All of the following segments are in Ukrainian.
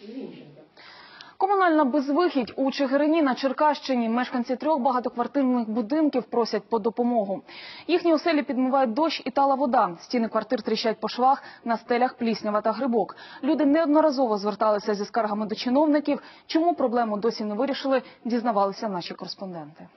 引领什么？Комунальна безвихідь у Чигирині на Черкащині. Мешканці трьох багатоквартирних будинків просять по допомогу. Їхні оселі підмивають дощ і тала вода. Стіни квартир тріщать по швах, на стелях пліснява та грибок. Люди неодноразово зверталися зі скаргами до чиновників. Чому проблему досі не вирішили, дізнавалися наші кореспонденти.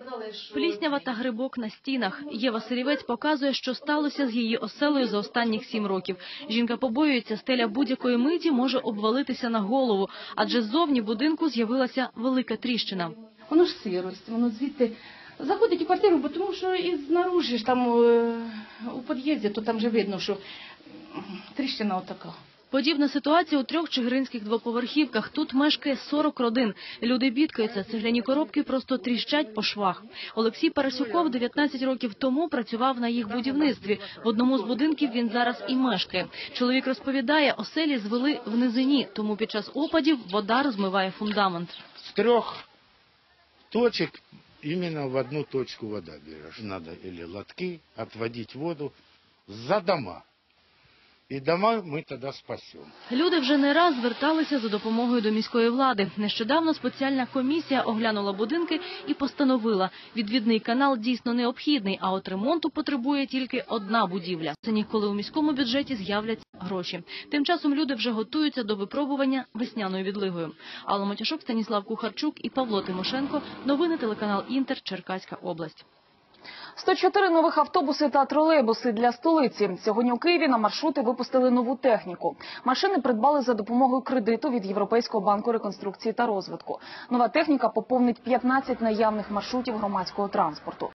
Пліснява та грибок на стінах. Єва Сирівець показує, що сталося з її оселею за останніх сім років. Жінка побоюється, стеля будь-якої миті може обвалитися на голову, адже ззовні будинку з'явилася велика тріщина. Воно ж сирость, воно звідти заходить у квартиру, бо тому що і знаружі ж там е, у під'їзді, то там вже видно, що тріщина отака. Подібна ситуація у трьох чигиринських двоповерхівках. Тут мешкає 40 родин. Люди бідкаються, цегляні коробки просто тріщать по швах. Олексій Парасюков 19 років тому працював на їх будівництві. В одному з будинків він зараз і мешкає. Чоловік розповідає, оселі звели в низині, тому під час опадів вода розмиває фундамент. с трех точек именно в одну точку вода берешь. Надо или лотки отводить воду за дома. И дома мы тогда спасем. Люди вже не раз зверталися за допомогою до міської влади. Нещодавно спеціальна комісія оглянула будинки і постановила, відвідний канал дійсно необхідний, а от ремонту потребує тільки одна будівля. Це ніколи у міському бюджеті з'являться гроші. Тим часом люди вже готуються до випробування весняною відлигою. Алла Матюшок, Станіслав Кухарчук і Павло Тимошенко. Новини телеканал Інтер, Черкаська область. 104 нових автобуси та тролейбуси для столиці. Сьогодні у Києві на маршрути випустили нову техніку. Машини придбали за допомогою кредиту від Європейського банку реконструкції та розвитку. Нова техніка поповнить 15 наявних маршрутів громадського транспорту.